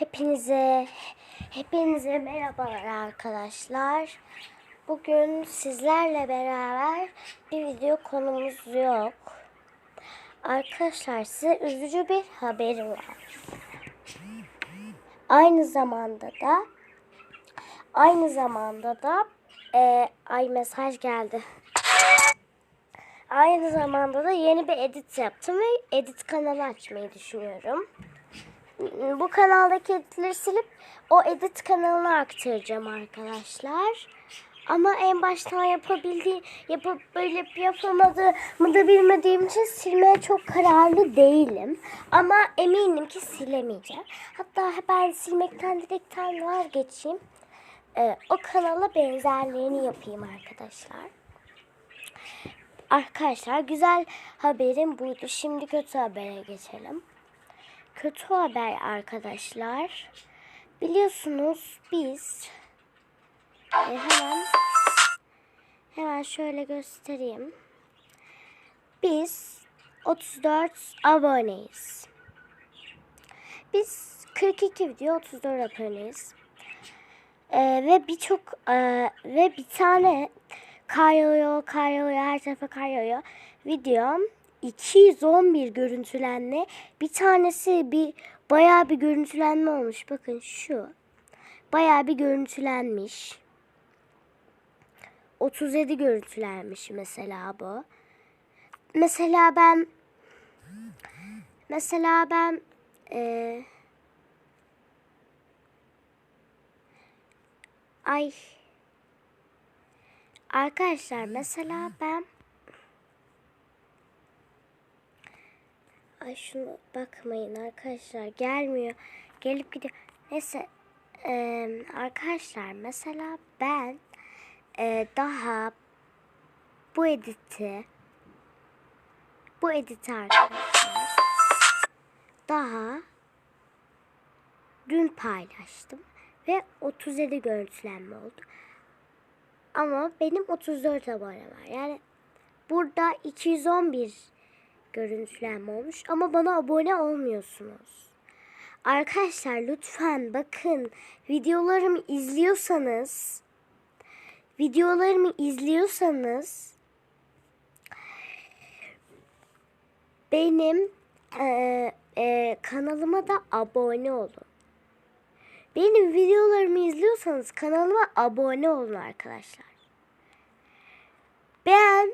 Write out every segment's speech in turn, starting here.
Hepinize hepinize merhabalar arkadaşlar. Bugün sizlerle beraber bir video konumuz yok. Arkadaşlar size üzücü bir haberim var. Aynı zamanda da aynı zamanda da e, ay mesaj geldi. Aynı zamanda da yeni bir edit yaptım ve edit kanalı açmayı düşünüyorum bu kanaldaki editleri silip o edit kanalına aktaracağım arkadaşlar. Ama en baştan yapabildiği, yapıp böyle yapamadığımı da bilmediğim için silmeye çok kararlı değilim. Ama eminim ki silemeyeceğim. Hatta ben silmekten direkten vazgeçeyim. Ee, o kanala benzerliğini yapayım arkadaşlar. Arkadaşlar güzel haberim buydu. Şimdi kötü habere geçelim kötü haber arkadaşlar. Biliyorsunuz biz e, hemen hemen şöyle göstereyim. Biz 34 aboneyiz. Biz 42 video 34 aboneyiz. Ee, ve birçok e, ve bir tane kar yağıyor, kar yağıyor, her tarafa kar yağıyor. Videom 211 görüntülenme. Bir tanesi bir bayağı bir görüntülenme olmuş. Bakın şu. Bayağı bir görüntülenmiş. 37 görüntülenmiş mesela bu. Mesela ben mesela ben e, ay arkadaşlar mesela ben Ay şunu bakmayın arkadaşlar gelmiyor. Gelip gidiyor. Neyse e, arkadaşlar mesela ben e, daha bu editi bu editi arkadaşlar daha dün paylaştım ve 37 görüntülenme oldu. Ama benim 34 abone var. Yani burada 211 görüntülenme olmuş ama bana abone olmuyorsunuz. Arkadaşlar lütfen bakın videolarımı izliyorsanız videolarımı izliyorsanız benim e, e, kanalıma da abone olun. Benim videolarımı izliyorsanız kanalıma abone olun arkadaşlar. Ben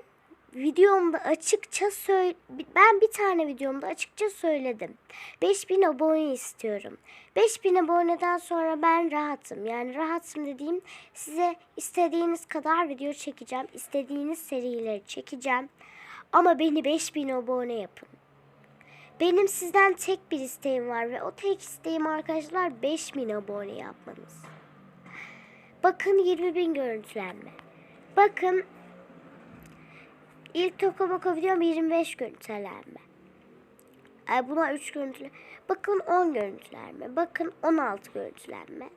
videomda açıkça söyle ben bir tane videomda açıkça söyledim. 5000 abone istiyorum. 5000 aboneden sonra ben rahatım. Yani rahatım dediğim size istediğiniz kadar video çekeceğim. istediğiniz serileri çekeceğim. Ama beni 5000 abone yapın. Benim sizden tek bir isteğim var ve o tek isteğim arkadaşlar 5000 abone yapmanız. Bakın 20 bin görüntülenme. Bakın İlk toka videom 25 görüntülenme. E, buna 3 görüntülenme. Bakın 10 görüntülenme. Bakın 16 görüntülenme.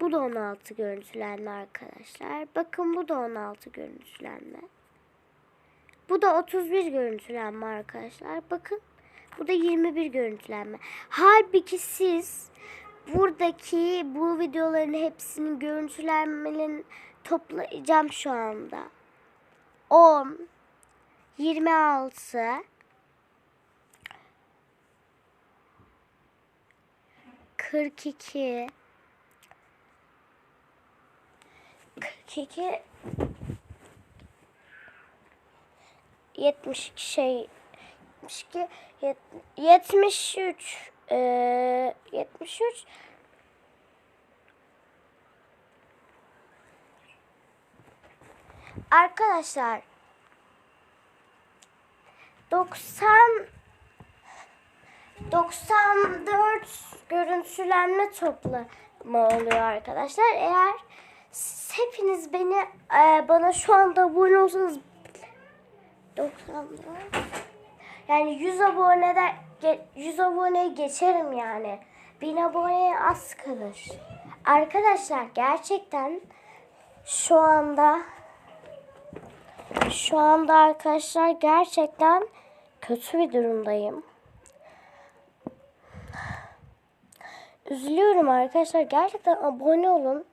Bu da 16 görüntülenme arkadaşlar. Bakın bu da 16 görüntülenme. Bu da 31 görüntülenme arkadaşlar. Bakın bu da 21 görüntülenme. Halbuki siz buradaki bu videoların hepsinin görüntülenmenin toplayacağım şu anda. 10 26 42 42 72 şey 72 73 e, 73 Arkadaşlar 90 94 görüntülenme toplamı oluyor arkadaşlar. Eğer hepiniz beni e, bana şu anda abone olsanız 94 yani 100 abonede 100 aboneyi geçerim yani. 1000 aboneye az kalır. Arkadaşlar gerçekten şu anda şu anda arkadaşlar gerçekten kötü bir durumdayım. üzülüyorum arkadaşlar. Gerçekten abone olun.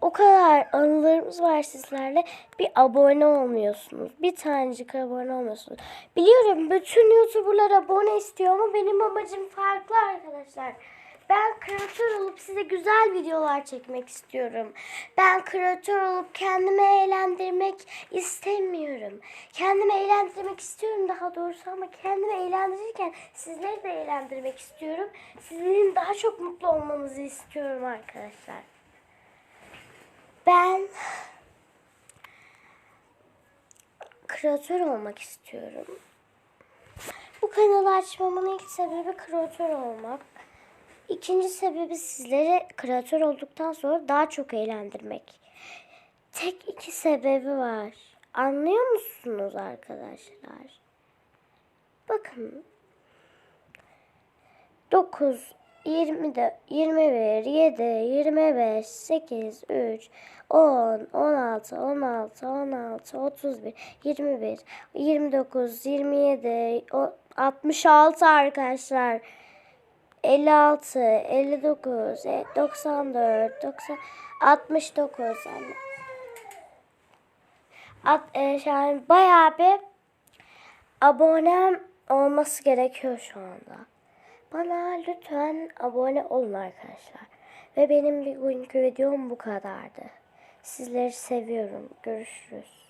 O kadar anılarımız var sizlerle. Bir abone olmuyorsunuz. Bir tanecik abone olmuyorsunuz. Biliyorum bütün YouTuber'lar abone istiyor ama benim amacım farklı arkadaşlar. Ben kreatör olup size güzel videolar çekmek istiyorum. Ben kreatör olup kendimi eğlendirmek istemiyorum. Kendimi eğlendirmek istiyorum daha doğrusu ama kendimi eğlendirirken sizleri de eğlendirmek istiyorum. Sizlerin daha çok mutlu olmanızı istiyorum arkadaşlar. Ben kreatör olmak istiyorum. Bu kanalı açmamın ilk sebebi kreatör olmak. İkinci sebebi sizleri kreatör olduktan sonra daha çok eğlendirmek. Tek iki sebebi var. Anlıyor musunuz arkadaşlar? Bakın. 9, 20, de- 21, 7, 25, 8, 3, 10, 16, 16, 16, 31, 21, 29, 27, o- 66 arkadaşlar. 56, 59, e, 94, 90, 69 yani. At, e, yani bayağı bir abonem olması gerekiyor şu anda. Bana lütfen abone olun arkadaşlar. Ve benim bir bugünkü videom bu kadardı. Sizleri seviyorum. Görüşürüz.